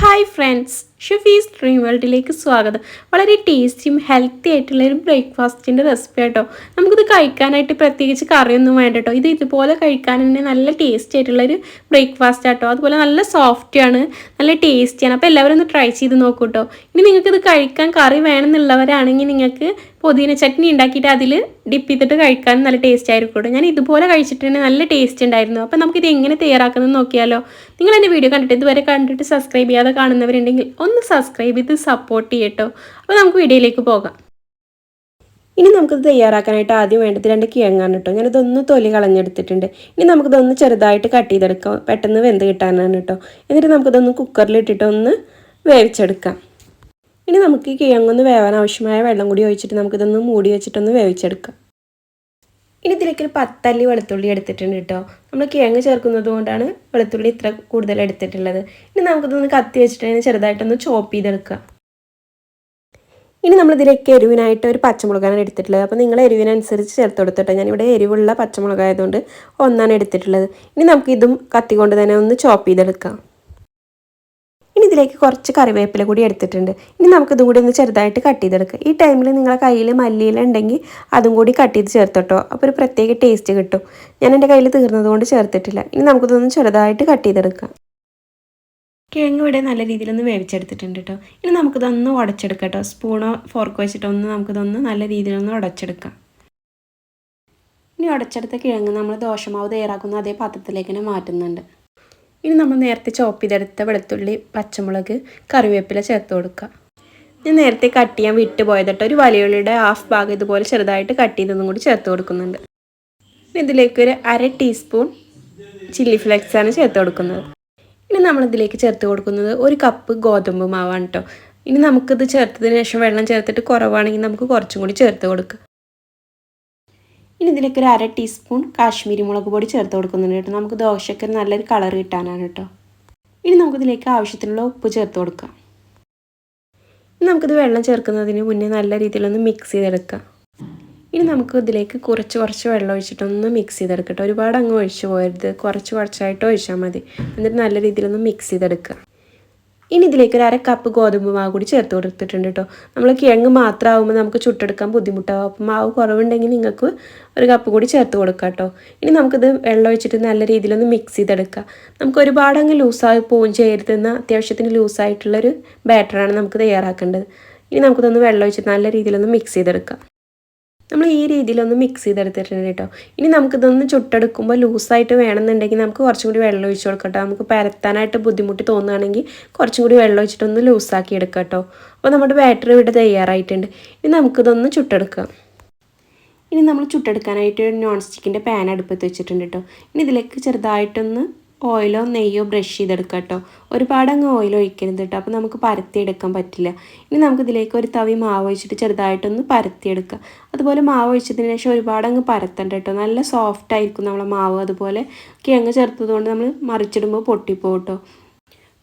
Hi friends ഷുഫീസ് dream വേൾഡിലേക്ക് സ്വാഗതം. വളരെ ടേസ്റ്റിയും ഹെൽത്തി ആയിട്ടുള്ള ഒരു ബ്രേക്ക്ഫാസ്റ്റിന്റെ റെസിപ്പി കേട്ടോ നമുക്കിത് കഴിക്കാനായിട്ട് പ്രത്യേകിച്ച് കറിയൊന്നും വേണ്ട കേട്ടോ ഇത് ഇതുപോലെ കഴിക്കാൻ തന്നെ നല്ല ടേസ്റ്റി ആയിട്ടുള്ളൊരു ബ്രേക്ക്ഫാസ്റ്റ് ആട്ടോ. അതുപോലെ നല്ല സോഫ്റ്റ് ആണ് നല്ല ടേസ്റ്റിയാണ് അപ്പോൾ എല്ലാവരും ഒന്ന് ട്രൈ ചെയ്ത് നോക്കൂ കേട്ടോ ഇനി നിങ്ങൾക്കിത് കഴിക്കാൻ കറി വേണമെന്നുള്ളവരാണെങ്കിൽ നിങ്ങൾക്ക് പുതിന ചട്നി ഉണ്ടാക്കിയിട്ട് അതിൽ ഡിപ്പ് ചെയ്തിട്ട് കഴിക്കാൻ നല്ല ടേസ്റ്റ് ആയിരിക്കും ഞാൻ ഇതുപോലെ കഴിച്ചിട്ടുണ്ടെങ്കിൽ നല്ല ടേസ്റ്റ് ഉണ്ടായിരുന്നു. അപ്പോൾ നമുക്കിത് എങ്ങനെ തയ്യാറാക്കുന്നത് നോക്കിയാലോ. നിങ്ങൾ എന്റെ വീഡിയോ കണ്ടിട്ട് ഇതുവരെ കണ്ടിട്ട് സബ്സ്ക്രൈബ് ചെയ്യാതെ കാണുന്നവരുണ്ടെങ്കിൽ ഒന്ന് സബ്സ്ക്രൈബ് ചെയ്ത് സപ്പോർട്ട് ചെയ്യട്ടോ. അപ്പോൾ നമുക്ക് വീഡിയോയിലേക്ക് പോകാം. ഇനി നമുക്കിത് തയ്യാറാക്കാനായിട്ട് ആദ്യം വേണ്ടത് രണ്ട് കിഴങ്ങാണ് കേട്ടോ ഞാനിതൊന്ന് തൊലി കളഞ്ഞെടുത്തിട്ടുണ്ട്. ഇനി നമുക്കിതൊന്ന് ചെറുതായിട്ട് കട്ട് ചെയ്തെടുക്കാം. പെട്ടെന്ന് വെന്ത് കിട്ടാനാണ് കേട്ടോ എന്നിട്ട് നമുക്കിതൊന്ന് കുക്കറിലിട്ടിട്ട് ഒന്ന് വേവിച്ചെടുക്കാം. ഇനി നമുക്ക് ഈ കിഴങ്ങൊന്ന് വേവാൻ ആവശ്യമായ വെള്ളം കൂടി ഒഴിച്ചിട്ട് നമുക്കിതൊന്ന് മൂടി വെച്ചിട്ടൊന്ന് വേവിച്ചെടുക്കാം. ഇനി ഇതിലേക്ക് ഒരു പത്തല്ലി വെളുത്തുള്ളി എടുത്തിട്ടുണ്ട് കേട്ടോ. നമ്മൾ കിഴങ്ങ് ചേർക്കുന്നത് കൊണ്ടാണ് വെളുത്തുള്ളി ഇത്ര കൂടുതൽ എടുത്തിട്ടുള്ളത്. ഇനി നമുക്കിതൊന്ന് കത്തി വെച്ചിട്ട് ചെറുതായിട്ടൊന്ന് ചോപ്പ് ചെയ്തെടുക്കുക ഇനി നമ്മൾ ഇതിലേക്ക് എരിവിനായിട്ട് ഒരു പച്ചമുളകാണ് എടുത്തിട്ടുള്ളത്. അപ്പോൾ നിങ്ങൾ എരിവിനനുസരിച്ച് ചേർത്ത് കൊടുത്തിട്ടോ. ഞാനിവിടെ എരിവുള്ള പച്ചമുളകായതുകൊണ്ട് ഒന്നാണ് എടുത്തിട്ടുള്ളത്. ഇനി നമുക്കിതും കത്തി കൊണ്ട് തന്നെ ഒന്ന് ചോപ്പ് ചെയ്തെടുക്കാം. ഇനി ഇതിലേക്ക് കുറച്ച് കറിവേപ്പില കൂടി എടുത്തിട്ടുണ്ട്. ഇനി നമുക്കിതും കൂടി ഒന്ന് ചെറുതായിട്ട് കട്ട് ചെയ്തെടുക്കാം. ഈ ടൈമിൽ നിങ്ങളെ കയ്യിൽ മല്ലിയില ഉണ്ടെങ്കിൽ അതും കൂടി കട്ട് ചെയ്ത് ചേർത്തോട്ടോ. അപ്പോൾ ഒരു പ്രത്യേക ടേസ്റ്റ് കിട്ടും. ഞാൻ എന്റെ കയ്യിൽ തീർന്നതുകൊണ്ട് ചേർത്തിട്ടില്ല. ഇനി നമുക്കിതൊന്ന് ചെറുതായിട്ട് കട്ട് ചെയ്തെടുക്കാം. കിഴങ്ങ് ഇവിടെ നല്ല രീതിയിലൊന്ന് വേവിച്ചെടുത്തിട്ടുണ്ട് കേട്ടോ ഇനി നമുക്കിതൊന്ന് ഉടച്ചെടുക്കാം കേട്ടോ സ്പൂണോ ഫോർക്കോ വെച്ചിട്ടൊന്ന് നമുക്കിതൊന്ന് നല്ല രീതിയിലൊന്ന് ഉടച്ചെടുക്കാം. ഇനി ഉടച്ചെടുത്ത കിഴങ്ങ് നമ്മൾ ദോശമാവ് തയ്യാറാക്കുന്ന അതേ പാത്രത്തിലേക്ക് തന്നെ മാറ്റുന്നുണ്ട്. ഇനി നമ്മൾ നേരത്തെ ചോപ്പ് ചെയ്തെടുത്ത വെളുത്തുള്ളി പച്ചമുളക് കറിവേപ്പില ചേർത്ത് കൊടുക്കുക ഞാൻ നേരത്തെ കട്ട് ചെയ്യാൻ വിട്ട് പോയതിട്ട് ഒരു വലിയുള്ളിയുടെ ഹാഫ് ഭാഗം ഇതുപോലെ ചെറുതായിട്ട് കട്ട് ചെയ്തതും കൂടി ചേർത്ത് കൊടുക്കുന്നുണ്ട്. ഇതിലേക്ക് ഒരു അര ടീസ്പൂൺ ചില്ലി ഫ്ലെക്സാണ് ചേർത്ത് കൊടുക്കുന്നത്. ഇനി നമ്മളിതിലേക്ക് ചേർത്ത് കൊടുക്കുന്നത് ഒരു കപ്പ് ഗോതമ്പ് മാവാണ് കേട്ടോ ഇനി നമുക്കിത് ചേർത്തതിന് ശേഷം വെള്ളം ചേർത്തിട്ട് കുറവാണെങ്കിൽ നമുക്ക് കുറച്ചും കൂടി ചേർത്ത് കൊടുക്കുക ഇനി ഇതിലേക്ക് ഒരു അര ടീസ്പൂൺ കാശ്മീരി മുളക് പൊടി ചേർത്ത് കൊടുക്കുന്നുണ്ട് കേട്ടോ. നമുക്ക് ദോശയ്ക്ക് നല്ലൊരു കളർ കിട്ടാനാണ് കേട്ടോ. ഇനി നമുക്കിതിലേക്ക് ആവശ്യത്തിനുള്ള ഉപ്പ് ചേർത്ത് കൊടുക്കാം. ഇനി നമുക്കിത് വെള്ളം ചേർക്കുന്നതിന് മുന്നേ നല്ല രീതിയിലൊന്ന് മിക്സ് ചെയ്തെടുക്കാം. ഇനി നമുക്ക് ഇതിലേക്ക് കുറച്ച് കുറച്ച് വെള്ളം ഒഴിച്ചിട്ടൊന്ന് മിക്സ് ചെയ്തെടുക്കട്ടെ ഒരുപാട് അങ്ങ് ഒഴിച്ചു പോയരുത് കുറച്ച് കുറച്ചായിട്ട് ഒഴിച്ചാൽ മതി. എന്നിട്ട് നല്ല രീതിയിലൊന്ന് മിക്സ് ചെയ്തെടുക്കുക ഇനി ഇതിലേക്ക് ഒരു അര കപ്പ് ഗോതമ്പ് മാവ് കൂടി ചേർത്ത് കൊടുത്തിട്ടുണ്ട് കേട്ടോ നമ്മൾ കിഴങ്ങ് മാത്രമാകുമ്പോൾ നമുക്ക് ചുട്ടെടുക്കാൻ ബുദ്ധിമുട്ടാവും. അപ്പം മാവ് കുറവുണ്ടെങ്കിൽ നിങ്ങൾക്ക് ഒരു കപ്പ് കൂടി ചേർത്ത് കൊടുക്കാം കേട്ടോ ഇനി നമുക്കിത് വെള്ളം ഒഴിച്ചിട്ട് നല്ല രീതിയിലൊന്ന് മിക്സ് ചെയ്തെടുക്കുക നമുക്ക് ഒരുപാട് അങ്ങ് ലൂസായി പോവുകയും ചെയ്യരുതെന്ന് അത്യാവശ്യത്തിന് ലൂസായിട്ടുള്ളൊരു ബാറ്ററാണ് നമുക്ക് തയ്യാറാക്കേണ്ടത്. ഇനി നമുക്കിതൊന്ന് വെള്ളം ഒഴിച്ചിട്ട് നല്ല രീതിയിലൊന്ന് മിക്സ് ചെയ്തെടുക്കാം. നമ്മൾ ഈ രീതിയിലൊന്ന് മിക്സ് ചെയ്തെടുത്തിട്ടുണ്ട് കേട്ടോ. ഇനി നമുക്കിതൊന്ന് ചുട്ടെടുക്കുമ്പോൾ ലൂസായിട്ട് വേണമെന്നുണ്ടെങ്കിൽ നമുക്ക് കുറച്ചും കൂടി വെള്ളം ഒഴിച്ച് കൊടുക്കട്ടോ നമുക്ക് പരത്താനായിട്ട് ബുദ്ധിമുട്ട് തോന്നുകയാണെങ്കിൽ കുറച്ചും കൂടി വെള്ളം ഒഴിച്ചിട്ടൊന്ന് ലൂസാക്കി എടുക്കാം കേട്ടോ. അപ്പോൾ നമ്മുടെ ബാറ്ററി ഇവിടെ തയ്യാറായിട്ടുണ്ട്. ഇനി നമുക്കിതൊന്ന് ചുട്ടെടുക്കാം. ഇനി നമ്മൾ ചുട്ടെടുക്കാനായിട്ട് നോൺ സ്റ്റിക്കിന്റെ പാൻ അടുപ്പത്ത് വെച്ചിട്ടുണ്ട് കേട്ടോ. ഇനി ഇതിലേക്ക് ചെറുതായിട്ടൊന്ന് ഓയിലോ നെയ്യോ ബ്രഷ് ചെയ്തെടുക്കുക കേട്ടോ. ഒരുപാട് അങ്ങ് ഓയിൽ ഒഴിക്കരുത് കേട്ടോ. അപ്പോൾ നമുക്ക് പരത്തിയെടുക്കാൻ പറ്റില്ല. ഇനി നമുക്ക് ഇതിലേക്ക് ഒരു തവി മാവ് ഒഴിച്ചിട്ട് ചെറുതായിട്ടൊന്ന് പരത്തിയെടുക്കുക അതുപോലെ മാവ് ഒഴിച്ചതിന് ശേഷം ഒരുപാട് അങ്ങ് പരത്തണ്ട കേട്ടോ. നല്ല സോഫ്റ്റ് ആയിരിക്കും നമ്മളെ മാവ്. അതുപോലെ കിഴങ്ങ് ചേർത്തതുകൊണ്ട് നമ്മൾ മറിച്ചിടുമ്പോൾ പൊട്ടിപ്പോകും കേട്ടോ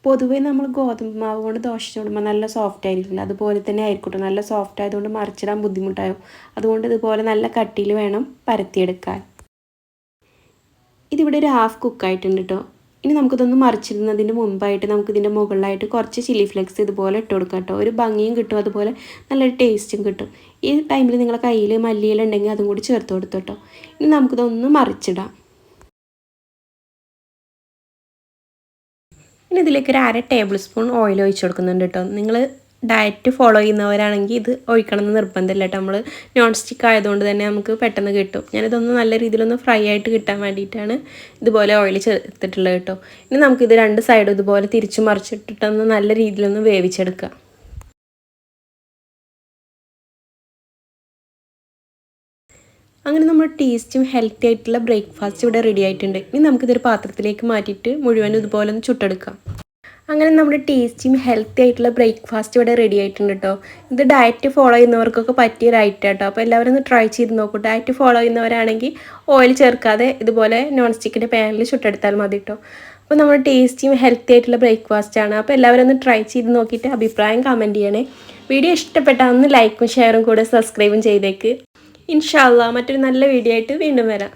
പൊതുവേ നമ്മൾ ഗോതമ്പ് മാവ് കൊണ്ട് ദോശ ചൂടുമ്പോൾ നല്ല സോഫ്റ്റ് ആയിരിക്കില്ല. അതുപോലെ തന്നെ ആയിരിക്കട്ടെ നല്ല സോഫ്റ്റ് ആയതുകൊണ്ട് മറിച്ചിടാൻ ബുദ്ധിമുട്ടായോ അതുകൊണ്ട് ഇതുപോലെ നല്ല കട്ടിയിൽ വേണം പരത്തിയെടുക്കാൻ. ഇതിവിടെ ഒരു ഹാഫ് കുക്കായിട്ടുണ്ട് കേട്ടോ ഇനി നമുക്കിതൊന്ന് മറിച്ചിടുന്നതിന് മുമ്പായിട്ട് നമുക്കിതിന്റെ മുകളിലായിട്ട് കുറച്ച് ചില്ലി ഫ്ലെക്സ് ഇതുപോലെ ഇട്ട് കൊടുക്കാം കേട്ടോ ഒരു ഭംഗിയും കിട്ടും അതുപോലെ നല്ലൊരു ടേസ്റ്റും കിട്ടും. ഈ ടൈമിൽ നിങ്ങളുടെ കയ്യിൽ മല്ലിയില ഉണ്ടെങ്കിൽ അതും കൂടി ചേർത്ത് കൊടുത്തു കേട്ടോ ഇനി നമുക്കിതൊന്ന് മറിച്ചിടാം. ഇനി ഇതിലേക്ക് ഒരു അര ടേബിൾ സ്പൂൺ ഓയിൽ ഒഴിച്ച് കൊടുക്കുന്നുണ്ട് കേട്ടോ നിങ്ങൾ ഡയറ്റ് ഫോളോ ചെയ്യുന്നവരാണെങ്കിൽ ഇത് ഒഴിക്കണം എന്ന് നിർബന്ധമില്ല കേട്ടോ. നമ്മൾ നോൺ സ്റ്റിക്ക് ആയതുകൊണ്ട് തന്നെ നമുക്ക് പെട്ടെന്ന് കിട്ടും. ഞാനിതൊന്ന് നല്ല രീതിയിലൊന്ന് ഫ്രൈ ആയിട്ട് കിട്ടാൻ വേണ്ടിയിട്ടാണ് ഇതുപോലെ ഓയിൽ ചേർത്തിട്ടുള്ളത് കേട്ടോ. ഇനി നമുക്കിത് രണ്ട് സൈഡും ഇതുപോലെ തിരിച്ചു മറിച്ചിട്ടിട്ടൊന്ന് നല്ല രീതിയിലൊന്ന് വേവിച്ചെടുക്കുക അങ്ങനെ നമ്മൾ ടേസ്റ്റും ഹെൽത്തി ആയിട്ടുള്ള ബ്രേക്ക്ഫാസ്റ്റ് ഇവിടെ റെഡി ആയിട്ടുണ്ട്. ഇനി നമുക്കിതൊരു പാത്രത്തിലേക്ക് മാറ്റിയിട്ട് മുഴുവൻ ഇതുപോലെ ഒന്ന് ചുട്ടെടുക്കാം. അങ്ങനെ നമ്മുടെ ടേസ്റ്റിയും ഹെൽത്തി ആയിട്ടുള്ള ബ്രേക്ക്ഫാസ്റ്റ് ഇവിടെ റെഡി ആയിട്ടുണ്ട് കേട്ടോ ഇത് ഡയറ്റ് ഫോളോ ചെയ്യുന്നവർക്കൊക്കെ പറ്റിയ ഡയറ്റ് കേട്ടോ അപ്പോൾ എല്ലാവരും ഒന്ന് ട്രൈ ചെയ്ത് നോക്കൂ. ഡയറ്റ് ഫോളോ ചെയ്യുന്നവരാണെങ്കിൽ ഓയിൽ ചേർക്കാതെ ഇതുപോലെ നോൺ സ്റ്റിക്കിന്റെ പാനിൽ ചുട്ടെടുത്താൽ മതി കേട്ടോ അപ്പോൾ നമ്മുടെ ടേസ്റ്റിയും ഹെൽത്തി ആയിട്ടുള്ള ബ്രേക്ക്ഫാസ്റ്റ് ആണ്. അപ്പോൾ എല്ലാവരും ഒന്ന് ട്രൈ ചെയ്ത് നോക്കിയിട്ട് അഭിപ്രായം കമന്റ് ചെയ്യണേ. വീഡിയോ ഇഷ്ടപ്പെട്ടാൽ ഒന്ന് ലൈക്കും ഷെയറും കൂടെ സബ്സ്ക്രൈബും ചെയ്തേക്ക്. ഇൻഷാല്ല മറ്റൊരു നല്ല വീഡിയോ ആയിട്ട് വീണ്ടും വരാം.